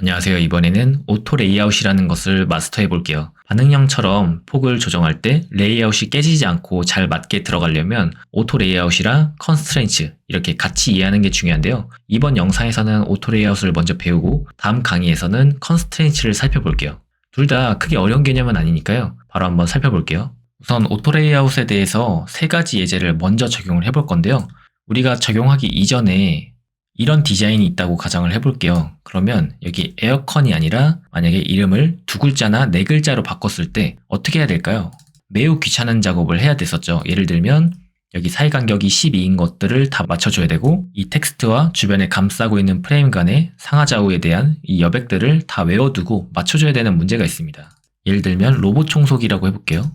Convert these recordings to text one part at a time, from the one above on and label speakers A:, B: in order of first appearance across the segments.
A: 안녕하세요. 이번에는 오토 레이아웃이라는 것을 마스터해 볼게요. 반응형처럼 폭을 조정할 때 레이아웃이 깨지지 않고 잘 맞게 들어가려면 오토 레이아웃이랑 컨스트레인츠 이렇게 같이 이해하는 게 중요한데요. 이번 영상에서는 오토 레이아웃을 먼저 배우고 다음 강의에서는 컨스트레인츠를 살펴볼게요. 둘 다 크게 어려운 개념은 아니니까요. 바로 한번 살펴볼게요. 우선 오토 레이아웃에 대해서 세 가지 예제를 먼저 적용을 해볼 건데요. 우리가 적용하기 이전에 이런 디자인이 있다고 가정을 해볼게요. 그러면 여기 에어컨이 아니라 만약에 이름을 두 글자나 네 글자로 바꿨을 때 어떻게 해야 될까요? 매우 귀찮은 작업을 해야 됐었죠. 예를 들면 여기 사이 간격이 12인 것들을 다 맞춰줘야 되고 이 텍스트와 주변에 감싸고 있는 프레임 간의 상하좌우에 대한 이 여백들을 다 외워두고 맞춰줘야 되는 문제가 있습니다. 예를 들면 로봇 청소기라고 해볼게요.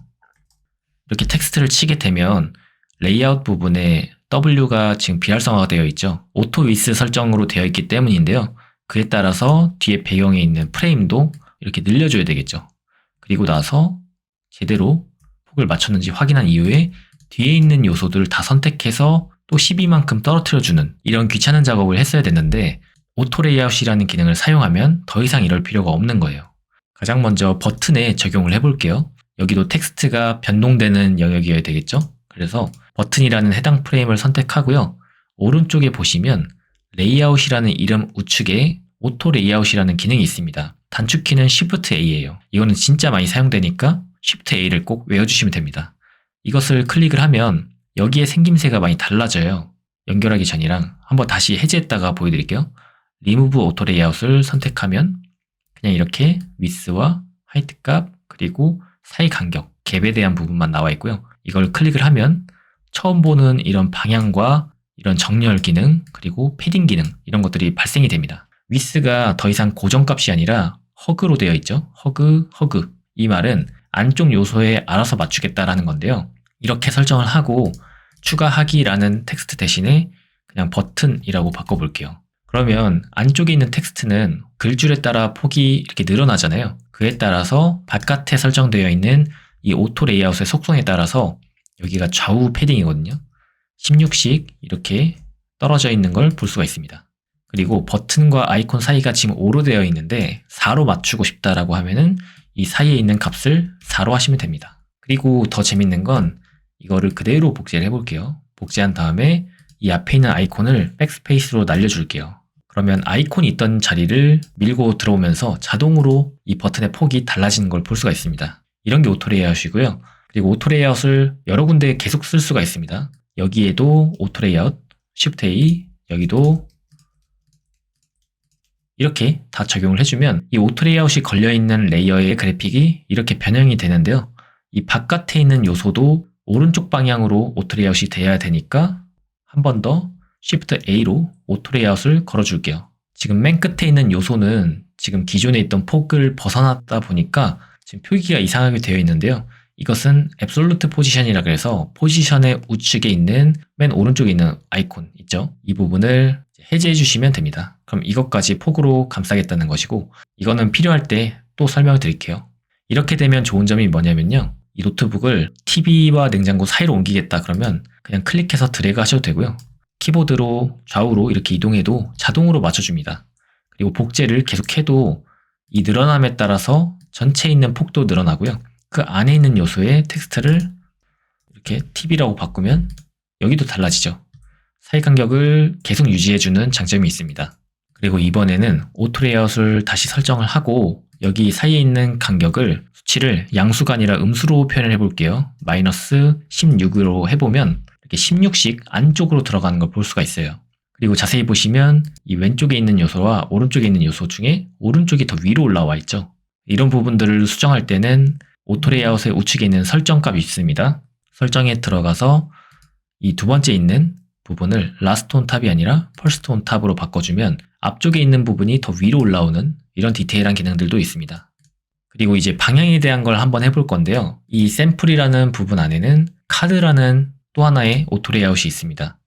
A: 이렇게 텍스트를 치게 되면 레이아웃 부분에 W가 지금 비활성화가 되어 있죠. 오토 위스 설정으로 되어 있기 때문인데요. 그에 따라서 뒤에 배경에 있는 프레임도 이렇게 늘려줘야 되겠죠. 그리고 나서 제대로 폭을 맞췄는지 확인한 이후에 뒤에 있는 요소들을 다 선택해서 또 12만큼 떨어뜨려주는 이런 귀찮은 작업을 했어야 됐는데 오토 레이아웃이라는 기능을 사용하면 더 이상 이럴 필요가 없는 거예요. 가장 먼저 버튼에 적용을 해볼게요. 여기도 텍스트가 변동되는 영역이어야 되겠죠? 그래서 버튼이라는 해당 프레임을 선택하고요. 오른쪽에 보시면 레이아웃이라는 이름 우측에 오토 레이아웃이라는 기능이 있습니다. 단축키는 Shift A예요. 이거는 진짜 많이 사용되니까 Shift A를 꼭 외워주시면 됩니다. 이것을 클릭을 하면 여기에 생김새가 많이 달라져요. 연결하기 전이랑 한번 다시 해제했다가 보여드릴게요. Remove Auto Layout을 선택하면 그냥 이렇게 위스와 하이트 값 그리고 사이 간격, 갭에 대한 부분만 나와 있고요. 이걸 클릭을 하면 처음 보는 이런 방향과 이런 정렬 기능 그리고 패딩 기능 이런 것들이 발생이 됩니다. 위스가 더 이상 고정값이 아니라 허그로 되어 있죠. 허그, 허그. 이 말은 안쪽 요소에 알아서 맞추겠다라는 건데요. 이렇게 설정을 하고 추가하기라는 텍스트 대신에 그냥 버튼이라고 바꿔볼게요. 그러면 안쪽에 있는 텍스트는 글줄에 따라 폭이 이렇게 늘어나잖아요. 그에 따라서 바깥에 설정되어 있는 이 오토 레이아웃의 속성에 따라서 여기가 좌우 패딩이거든요. 16씩 이렇게 떨어져 있는 걸 볼 수가 있습니다. 그리고 버튼과 아이콘 사이가 지금 5로 되어 있는데 4로 맞추고 싶다라고 하면은 이 사이에 있는 값을 4로 하시면 됩니다. 그리고 더 재밌는 건 이거를 그대로 복제를 해볼게요. 복제한 다음에 이 앞에 있는 아이콘을 백스페이스로 날려줄게요. 그러면 아이콘이 있던 자리를 밀고 들어오면서 자동으로 이 버튼의 폭이 달라지는 걸 볼 수가 있습니다. 이런 게 오토 레이아웃이고요. 그리고 오토 레이아웃을 여러 군데 계속 쓸 수가 있습니다. 여기에도 오토 레이아웃, Shift A, 여기도 이렇게 다 적용을 해주면 이 오토 레이아웃이 걸려있는 레이어의 그래픽이 이렇게 변형이 되는데요. 이 바깥에 있는 요소도 오른쪽 방향으로 오토 레이아웃이 돼야 되니까 한 번 더 Shift A로 오토 레이아웃을 걸어줄게요. 지금 맨 끝에 있는 요소는 지금 기존에 있던 폭을 벗어났다 보니까 지금 표기가 이상하게 되어 있는데요. 이것은 앱솔루트 포지션이라 그래서 포지션의 우측에 있는 맨 오른쪽에 있는 아이콘 있죠? 이 부분을 해제해 주시면 됩니다. 그럼 이것까지 폭으로 감싸겠다는 것이고 이거는 필요할 때 또 설명을 드릴게요. 이렇게 되면 좋은 점이 뭐냐면요. 이 노트북을 TV와 냉장고 사이로 옮기겠다 그러면 그냥 클릭해서 드래그 하셔도 되고요. 키보드로 좌우로 이렇게 이동해도 자동으로 맞춰줍니다. 그리고 복제를 계속해도 이 늘어남에 따라서 전체에 있는 폭도 늘어나고요. 그 안에 있는 요소의 텍스트를 이렇게 TV라고 바꾸면 여기도 달라지죠. 사이 간격을 계속 유지해주는 장점이 있습니다. 그리고 이번에는 오토 레이아웃을 다시 설정을 하고 여기 사이에 있는 간격을 수치를 양수가 아니라 음수로 표현을 해볼게요. 마이너스 16으로 해보면 이렇게 16씩 안쪽으로 들어가는 걸 볼 수가 있어요. 그리고 자세히 보시면 이 왼쪽에 있는 요소와 오른쪽에 있는 요소 중에 오른쪽이 더 위로 올라와 있죠. 이런 부분들을 수정할 때는 오토 레이아웃의 우측에 있는 설정 값이 있습니다. 설정에 들어가서 이 두 번째 있는 부분을 라스트 온 탑이 아니라 퍼스트 온 탑으로 바꿔주면 앞쪽에 있는 부분이 더 위로 올라오는 이런 디테일한 기능들도 있습니다. 그리고 이제 방향에 대한 걸 한번 해볼 건데요. 이 샘플이라는 부분 안에는 카드라는 또 하나의 오토 레이아웃이 있습니다.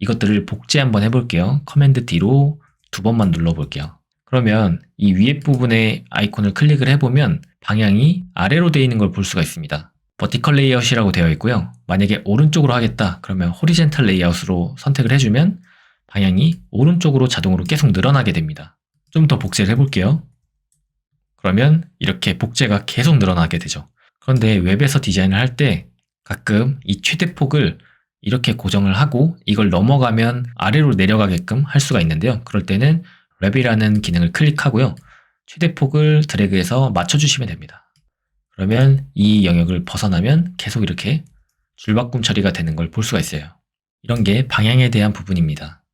A: 이것들을 복제 한번 해볼게요. 커맨드 D로 두 번만 눌러볼게요. 그러면 이 위에 부분의 아이콘을 클릭을 해보면 방향이 아래로 되어 있는 걸 볼 수가 있습니다. 버티컬 레이아웃이라고 되어 있고요. 만약에 오른쪽으로 하겠다 그러면 호리젠탈 레이아웃으로 선택을 해주면 방향이 오른쪽으로 자동으로 계속 늘어나게 됩니다. 좀 더 복제를 해볼게요. 그러면 이렇게 복제가 계속 늘어나게 되죠. 그런데 웹에서 디자인을 할 때 가끔 이 최대 폭을 이렇게 고정을 하고 이걸 넘어가면 아래로 내려가게끔 할 수가 있는데요. 그럴 때는 랩이라는 기능을 클릭하고요. 최대 폭을 드래그해서 맞춰주시면 됩니다. 그러면 이 영역을 벗어나면 계속 이렇게 줄바꿈 처리가 되는 걸 볼 수가 있어요. 이런 게 방향에 대한 부분입니다.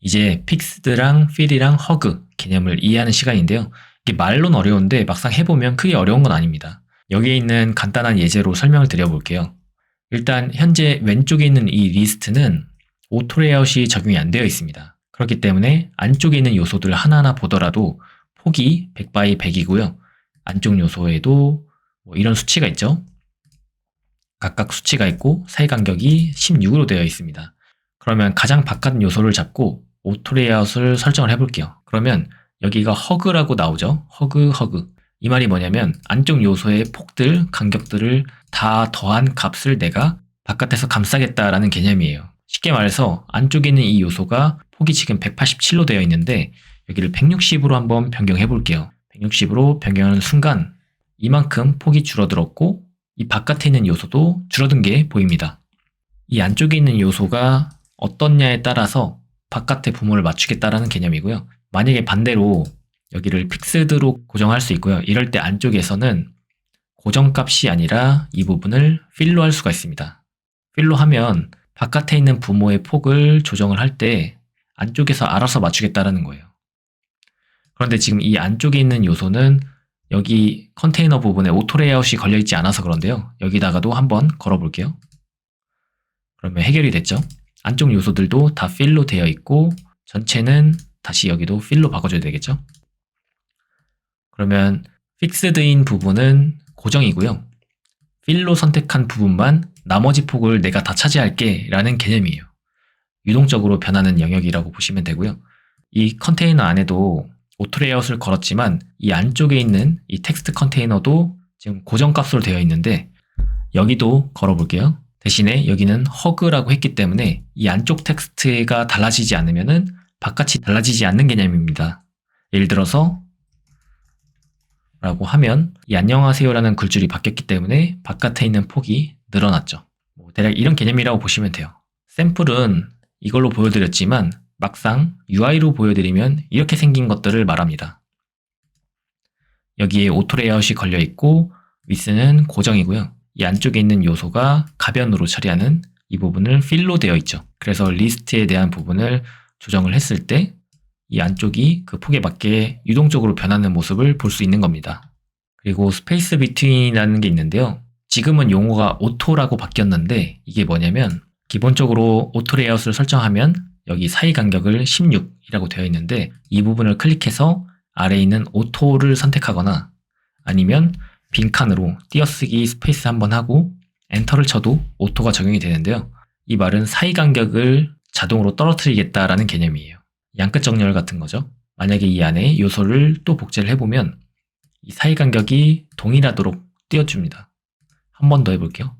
A: 이제 픽스드랑 필이랑 허그 개념을 이해하는 시간인데요. 이게 말로는 어려운데 막상 해보면 크게 어려운 건 아닙니다. 여기에 있는 간단한 예제로 설명을 드려볼게요. 일단 현재 왼쪽에 있는 이 리스트는 오토 레이아웃이 적용이 안 되어 있습니다. 그렇기 때문에 안쪽에 있는 요소들 하나하나 보더라도 폭이 100 x 100이고요. 안쪽 요소에도 뭐 이런 수치가 있죠. 각각 수치가 있고 사이 간격이 16으로 되어 있습니다. 그러면 가장 바깥 요소를 잡고 오토 레이아웃을 설정을 해볼게요. 그러면 여기가 허그라고 나오죠. 허그, 허그. 이 말이 뭐냐면 안쪽 요소의 폭들, 간격들을 다 더한 값을 내가 바깥에서 감싸겠다라는 개념이에요. 쉽게 말해서 안쪽에 있는 이 요소가 폭이 지금 187로 되어 있는데 여기를 160으로 한번 변경해 볼게요. 160으로 변경하는 순간 이만큼 폭이 줄어들었고 이 바깥에 있는 요소도 줄어든 게 보입니다. 이 안쪽에 있는 요소가 어떻냐에 따라서 바깥의 부모를 맞추겠다라는 개념이고요. 만약에 반대로 여기를 픽스드로 고정할 수 있고요. 이럴 때 안쪽에서는 고정값이 아니라 이 부분을 필로 할 수가 있습니다. 필로 하면 바깥에 있는 부모의 폭을 조정을 할 때 안쪽에서 알아서 맞추겠다라는 거예요. 그런데 지금 이 안쪽에 있는 요소는 여기 컨테이너 부분에 오토 레이아웃이 걸려 있지 않아서 그런데요. 여기다가도 한번 걸어 볼게요. 그러면 해결이 됐죠. 안쪽 요소들도 다 필로 되어 있고 전체는 다시 여기도 필로 바꿔줘야 되겠죠. 그러면 픽스드인 부분은 고정이고요. 필로 선택한 부분만 나머지 폭을 내가 다 차지할게 라는 개념이에요. 유동적으로 변하는 영역이라고 보시면 되고요. 이 컨테이너 안에도 오토 레이아웃을 걸었지만 이 안쪽에 있는 이 텍스트 컨테이너도 지금 고정값으로 되어 있는데 여기도 걸어볼게요. 대신에 여기는 허그라고 했기 때문에 이 안쪽 텍스트가 달라지지 않으면은 바깥이 달라지지 않는 개념입니다. 예를 들어서 라고 하면 이 안녕하세요라는 글줄이 바뀌었기 때문에 바깥에 있는 폭이 늘어났죠. 뭐 대략 이런 개념이라고 보시면 돼요. 샘플은 이걸로 보여드렸지만 막상 UI로 보여드리면 이렇게 생긴 것들을 말합니다. 여기에 오토 레이아웃이 걸려 있고 위스는 고정이고요. 이 안쪽에 있는 요소가 가변으로 처리하는 이 부분을 필로 되어 있죠. 그래서 리스트에 대한 부분을 조정을 했을 때 이 안쪽이 그 폭에 맞게 유동적으로 변하는 모습을 볼 수 있는 겁니다. 그리고 스페이스 비트윈이라는 게 있는데요. 지금은 용어가 오토라고 바뀌었는데 이게 뭐냐면 기본적으로 오토 레이아웃을 설정하면 여기 사이 간격을 16이라고 되어 있는데 이 부분을 클릭해서 아래에 있는 오토를 선택하거나 아니면 빈칸으로 띄어쓰기 스페이스 한번 하고 엔터를 쳐도 오토가 적용이 되는데요. 이 말은 사이 간격을 자동으로 떨어뜨리겠다라는 개념이에요. 양끝 정렬 같은 거죠. 만약에 이 안에 요소를 또 복제를 해보면 이 사이 간격이 동일하도록 띄워줍니다. 한 번 더 해볼게요.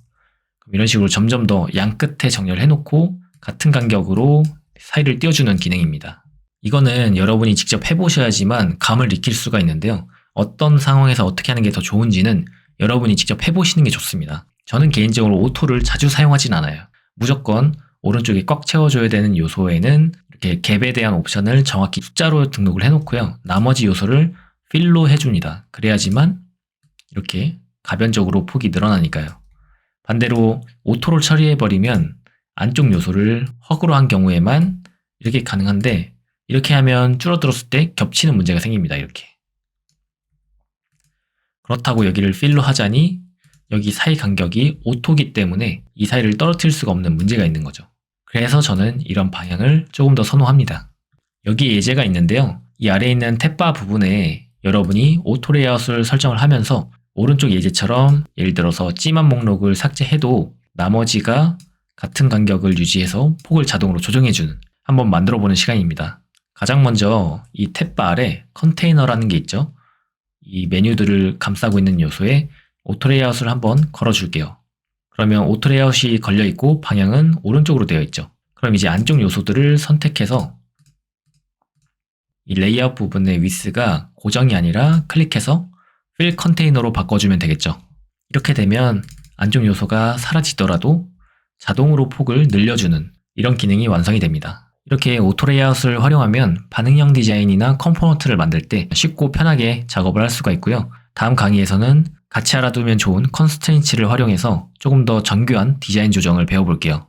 A: 이런 식으로 점점 더 양 끝에 정렬을 해놓고 같은 간격으로 사이를 띄워주는 기능입니다. 이거는 여러분이 직접 해보셔야지만 감을 익힐 수가 있는데요. 어떤 상황에서 어떻게 하는 게 더 좋은지는 여러분이 직접 해보시는 게 좋습니다. 저는 개인적으로 오토를 자주 사용하진 않아요. 무조건 오른쪽에 꽉 채워줘야 되는 요소에는 이렇게 갭에 대한 옵션을 정확히 숫자로 등록을 해놓고요. 나머지 요소를 필로 해줍니다. 그래야지만 이렇게 가변적으로 폭이 늘어나니까요. 반대로 오토로 처리해버리면 안쪽 요소를 허그로 한 경우에만 이렇게 가능한데 이렇게 하면 줄어들었을 때 겹치는 문제가 생깁니다. 이렇게. 그렇다고 여기를 필로 하자니 여기 사이 간격이 오토기 때문에 이 사이를 떨어뜨릴 수가 없는 문제가 있는 거죠. 그래서 저는 이런 방향을 조금 더 선호합니다. 여기 예제가 있는데요. 이 아래에 있는 탭바 부분에 여러분이 오토 레이아웃을 설정을 하면서 오른쪽 예제처럼 예를 들어서 찜한 목록을 삭제해도 나머지가 같은 간격을 유지해서 폭을 자동으로 조정해주는 한번 만들어 보는 시간입니다. 가장 먼저 이 탭바 아래 컨테이너라는 게 있죠. 이 메뉴들을 감싸고 있는 요소에 오토 레이아웃을 한번 걸어줄게요. 그러면 오토 레이아웃이 걸려 있고 방향은 오른쪽으로 되어 있죠. 그럼 이제 안쪽 요소들을 선택해서 이 레이아웃 부분의 위스가 고정이 아니라 클릭해서 필 컨테이너로 바꿔주면 되겠죠. 이렇게 되면 안쪽 요소가 사라지더라도 자동으로 폭을 늘려주는 이런 기능이 완성이 됩니다. 이렇게 오토 레이아웃을 활용하면 반응형 디자인이나 컴포넌트를 만들 때 쉽고 편하게 작업을 할 수가 있고요. 다음 강의에서는 같이 알아두면 좋은 컨스트레인치를 활용해서 조금 더 정교한 디자인 조정을 배워볼게요.